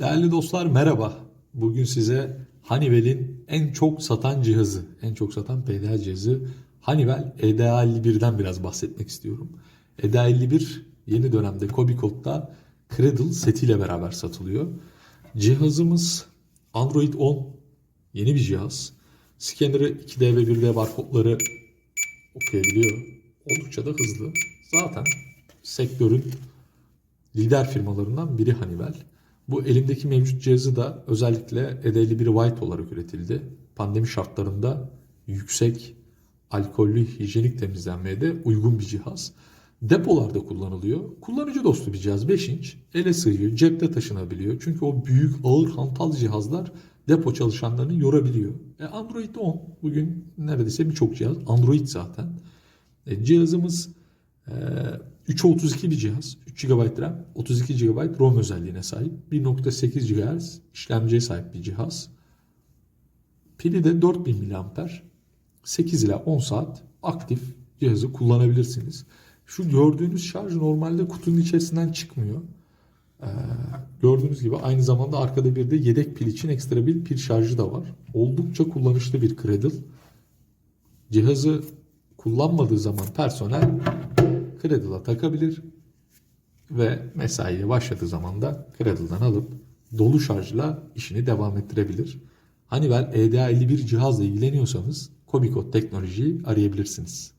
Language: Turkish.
Değerli dostlar merhaba. Bugün size Honeywell'in en çok satan cihazı, en çok satan PDA cihazı Honeywell EDA 51'den biraz bahsetmek istiyorum. EDA 51 yeni dönemde Cobicode'da Cradle setiyle beraber satılıyor. Cihazımız Android 10 yeni bir cihaz. Scanner'ı 2D ve 1D barkodları okuyabiliyor. Oldukça da hızlı. Zaten sektörün lider firmalarından biri Honeywell. Bu elimdeki mevcut cihazı da özellikle ED51 White olarak üretildi. Pandemi şartlarında yüksek alkollü hijyenik temizlenmeye de uygun bir cihaz. Depolarda kullanılıyor. Kullanıcı dostu bir cihaz 5 inç. Ele sığıyor, cepte taşınabiliyor. Çünkü o büyük ağır hantal cihazlar depo çalışanlarını yorabiliyor. E Android 10 bugün neredeyse birçok cihaz Android zaten. E, cihazımız e, 3'e 32 bir cihaz. 3 GB RAM, 32 GB ROM özelliğine sahip. 1.8 GHz işlemciye sahip bir cihaz. Pili de 4000 mAh. 8 ila 10 saat aktif cihazı kullanabilirsiniz. Şu gördüğünüz şarj normalde kutunun içerisinden çıkmıyor. Ee, gördüğünüz gibi aynı zamanda arkada bir de yedek pil için ekstra bir pil şarjı da var. Oldukça kullanışlı bir Cradle. Cihazı kullanmadığı zaman personel Cradle'a takabilir ve mesaiye başladığı zaman da Cradle'dan alıp dolu şarjla işini devam ettirebilir. Honeywell EDA 51 cihazla ilgileniyorsanız Comicode teknolojiyi arayabilirsiniz.